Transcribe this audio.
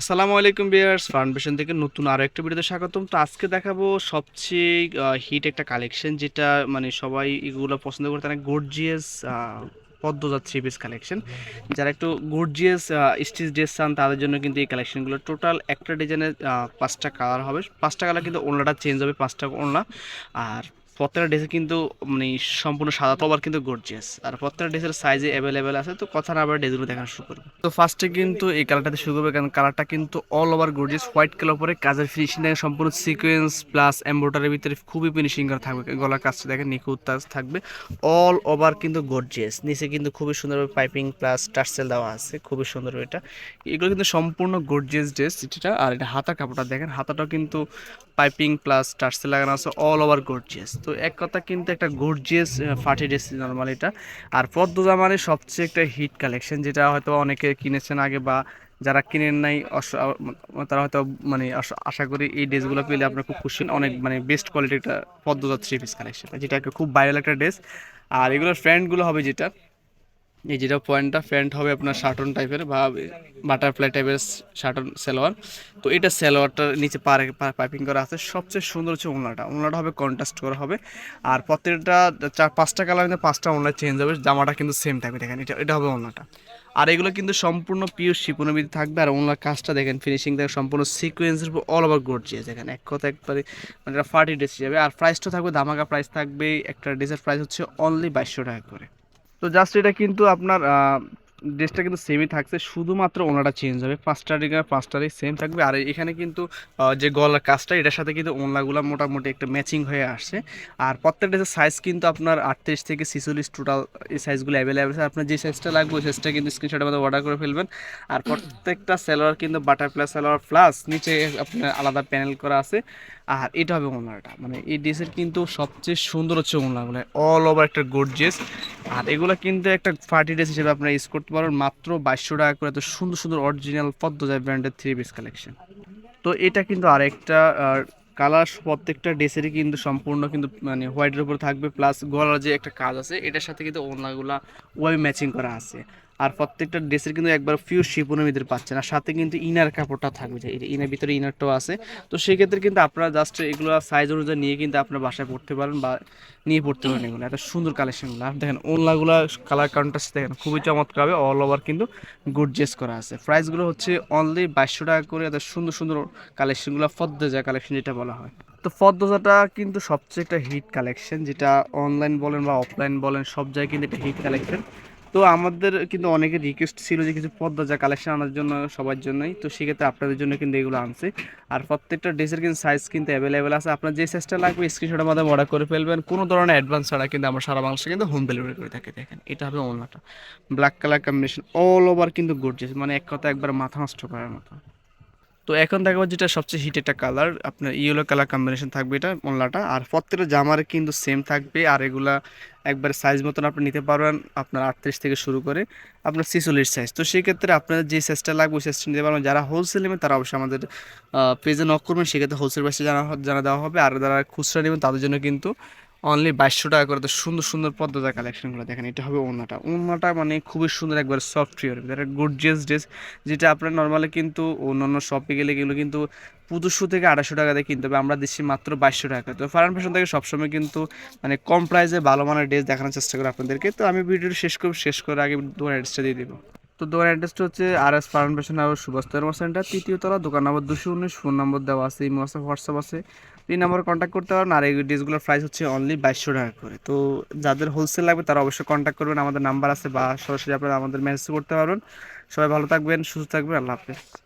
আসসালামু আলাইকুম বিয়ার্স ফাউন্ডেশন থেকে নতুন আরও একটা ভিডিওতে স্বাগতম। তো আজকে দেখাবো সবচেয়ে হিট একটা কালেকশন যেটা মানে সবাই এগুলো পছন্দ করে, তারা গর্জিয়াস পদ্মজাত থ্রি পিস কালেকশন যারা একটু গর্জিয়াস স্টিচ ড্রেস চান, তাদের জন্য কিন্তু এই কালেকশনগুলো টোটাল একটা ডিজাইনের পাঁচটা কালার হবে। পাঁচটা কালার কিন্তু ওনাটা চেঞ্জ হবে, পাঁচটা ওনা। আর প্রত্যেকটা ড্রেসে কিন্তু মানে সম্পূর্ণ সাদা আবার কিন্তু গর্জিয়াস আর প্রত্যেকটা ড্রেসের সাইজে অ্যাভেলেবেল আছে, তো কথা না আবার ড্রেসগুলো দেখানো শুরু করব। তো ফার্স্টে কিন্তু এই কালারটাতে শুরু করবে, কারণ কালারটা কিন্তু all over gorgeous white colour পরে কাজের ফিনিশিং দেখেন, সম্পূর্ণ সিকোয়েন্স প্লাস এম্ব্রয়ডারির ভিতরে খুবই ফিনিশিং করা থাকবে। গলার কাজটা দেখেন, নিখুঁত কাজ থাকবে। অল ওভার কিন্তু গর্জিয়াস নিচে কিন্তু খুবই সুন্দরভাবে পাইপিং প্লাস টার্সেল দেওয়া আছে, খুবই সুন্দর এটা। এগুলো কিন্তু সম্পূর্ণ গর্জিয়াস ড্রেস যেটা, আর এটা হাতার কাপড়টা দেখেন, হাতাটাও কিন্তু পাইপিং প্লাস টার্সেল লাগানো আছে অল ওভার গর্জিয়াস তো এক কথা কিন্তু একটা গর্জিয়াস ফাটি ড্রেস নর্মাল এটা। আর পদ্মজা মানে সবচেয়ে একটা হিট কালেকশন যেটা হয়তো অনেকে কিনেছেন আগে বা যারা কিনেন নাই তারা হয়তো মানে আশা করি এই ড্রেসগুলো পেলে আপনার খুব খুশি অনেক মানে বেস্ট কোয়ালিটির একটা পদ্মজা থ্রি পিস কালেকশন যেটা একটা খুব ভাইরাল একটা ড্রেস আর এগুলোর ফ্রেন্ডগুলো হবে যেটা এই যেটা পয়েন্টটা, প্যান্ট হবে আপনার শার্টন টাইপের বা বাটারফ্লাই টাইপের শার্টন সালোয়ার। তো এটা সালোয়ারটার নিচে পার পাইপিং করা আছে। সবচেয়ে সুন্দর হচ্ছে ওনাটা ওনাটা হবে কন্ট্রাস্ট করা হবে। আর প্রত্যেকটা চার, পাঁচটা কালার কিন্তু পাঁচটা ওনার চেঞ্জ হবে। জামাটা কিন্তু সেম থাকবে, দেখেন। এটা এটা হবে ওনাটা আর এগুলো কিন্তু সম্পূর্ণ পিওর ভিতরে থাকবে। আর ওনার কাজটা দেখেন ফিনিশিং দেখেন, সম্পূর্ণ সিকোয়েন্সের উপর অল ওভার গর্জিয়াস দেখেন। এক কথা একবারে মানে এটা ফার্টি ড্রেস যাবে আর প্রাইসটা থাকবে, ধামাকা প্রাইস থাকবে। একটা ড্রেসের প্রাইস হচ্ছে অনলি বাইশশো টাকা করে। তো জাস্ট এটা কিন্তু আপনার ড্রেসটা কিন্তু সেমই থাকছে, শুধুমাত্র ওনাটা চেঞ্জ হবে। পাঁচটা ডিগা পাঁচটারই সেম থাকবে। আর এখানে কিন্তু যে গলার কাজটা, এটার সাথে কিন্তু ওনলাগুলো মোটামুটি একটা ম্যাচিং হয়ে আসছে। আর প্রত্যেক ড্রেসের সাইজ কিন্তু আপনার আটত্রিশ থেকে ছিচল্লিশ টোটাল এই সাইজগুলো অ্যাভেলেবেল আছে। আপনার যে সাইজটা লাগবে, ওই সাইজটা কিন্তু স্ক্রিনশটের মধ্যে অর্ডার করে ফেলবেন। আর প্রত্যেকটা সালোয়ার কিন্তু বাটারফ্লাই সালোয়ার প্লাস নিচে আপনার আলাদা প্যানেল করা আছে। আর এটা হবে ওনারটা মানে এই ড্রেসের কিন্তু সবচেয়ে সুন্দর হচ্ছে ওনাগুলো অল ওভার একটা গর্জিয়াস আর এগুলো কিন্তু একটা ফার্টি ড্রেস হিসেবে আপনারা ইউজ করতে পারেন মাত্র বাইশশো টাকা করে। এত সুন্দর সুন্দর অরিজিনাল পদ্ম যায় ব্র্যান্ডের থ্রি পিস কালেকশন তো এটা কিন্তু আরেকটা কালার প্রত্যেকটা ড্রেসেরই কিন্তু সম্পূর্ণ কিন্তু মানে হোয়াইটের উপর থাকবে। প্লাস গলার যে একটা কাজ আছে, এটার সাথে কিন্তু ওনাগুলা ওয়াই ম্যাচিং করা আছে। আর প্রত্যেকটা ড্রেসের কিন্তু একবার পিওর শিপনের পাচ্ছেন। আর সাথে কিন্তু ইনার কাপড়টা থাকবে যে ইনার ভিতরে ইনারটাও আছে। তো সেক্ষেত্রে কিন্তু আপনারা জাস্ট এগুলো সাইজ অনুযায়ী নিয়ে কিন্তু আপনার বাসায় পড়তে পারেন বা নিয়ে পড়তে পারেন এগুলো। এত সুন্দর কালেকশনগুলো আর দেখেন ওনলাগুলো কালার কাউন্টার দেখেন, খুবই চমৎকার হবে। অল ওভার কিন্তু গুডজেস করা আছে। প্রাইসগুলো হচ্ছে অনলি বাইশশো টাকা করে। এত সুন্দর সুন্দর কালেকশনগুলো ফদ্দজা কালেকশন যেটা বলা হয়। তো ফদ্দজাটা কিন্তু সবচেয়ে একটা হিট কালেকশন যেটা অনলাইন বলেন বা অফলাইন বলেন, সব জায়গায় কিন্তু একটা হিট কালেকশন তো আমাদের কিন্তু অনেকের রিকোয়েস্ট ছিল যে কিছু পদ্মজা কালেকশন আনার জন্য সবার জন্যই। তো সেক্ষেত্রে আপনাদের জন্য কিন্তু এগুলো আনছে। আর প্রত্যেকটা ড্রেসের কিন্তু সাইজ কিন্তু অ্যাভেলেবেল আছে। আপনার যে সাইজটা লাগবে স্ক্রিনশটের মাধ্যমে অর্ডার করে ফেলবেন। কোনো ধরনের অ্যাডভান্স ছাড়া কিন্তু আমরা সারা বাংলাদেশে কিন্তু হোম ডেলিভারি করে থাকি, দেখেন। এটা হবে ওনাটা black colour combination all over কিন্তু গর্জিয়াস মানে এক কথা একবার মাথা নষ্ট করার মতো। তো এখন দেখাবো যেটা সবচেয়ে হিট একটা কালার আপনার ইয়েলো কালার কম্বিনেশন থাকবে এটা, মোল্লাটা। আর প্রত্যেকটা জামার কিন্তু সেম থাকবে, আর এগুলা একবার সাইজ মতন আপনি নিতে পারবেন আপনার আটত্রিশ থেকে শুরু করে আপনার ছিচল্লিশ সাইজ তো সেক্ষেত্রে আপনাদের যে সাইজটা লাগবে, ওই সাইজটা নিতে পারবেন। যারা হোলসেল নেবেন, তারা অবশ্যই আমাদের পেজে নক করবেন। সেক্ষেত্রে হোলসেল প্রাইসে জানা জানা দেওয়া হবে। আর যারা খুচরা নেবেন, তাদের জন্য কিন্তু অনলি বাইশশো টাকা করে। তো সুন্দর সুন্দর পদ্মজা কালেকশনগুলো দেখেন, এটা হবে ওনাটা ওনাটা মানে খুবই সুন্দর একবার সফটওয়্যার এটা গুডজিয়াস ড্রেস যেটা আপনার নর্মালি কিন্তু অন্যান্য শপে গেলে এগুলো কিন্তু পঁচিশশো থেকে আড়াইশো টাকা দিয়ে কিনতে হবে। আমরা দিচ্ছি মাত্র বাইশশো টাকা। তো ফারান ফ্যাশন থেকে সবসময় কিন্তু মানে কম প্রাইসে ভালো মানের ড্রেস দেখানোর চেষ্টা করি আপনাদেরকে। তো আমি ভিডিওটি শেষ করব, শেষ করে আগে দোকান অ্যাড্রেসটা দিয়ে দিব। তো দোকান অ্যাড্রেসটা হচ্ছে আর এস ফারান আর সুভাষ সুভাষ সেন্টার, তৃতীয় তলা, দোকান নম্বর দুশো উনিশ ফোন নম্বর দেওয়া আছে ইমো আছে হোয়াটসঅ্যাপ আছে। এই নম্বরে কন্ট্যাক্ট করতে পারেন, আর এই ড্রেসগুলোর প্রাইস হচ্ছে অনলি বাইশশো টাকা করে। তো যাদের হোলসেল লাগবে, তারা অবশ্যই কন্ট্যাক্ট করবেন, আমাদের নাম্বার আছে বা সরাসরি আপনারা আমাদের মেসেজ করতে পারবেন। সবাই ভালো থাকবেন, সুস্থ থাকবেন, আল্লাহ হাফেজ।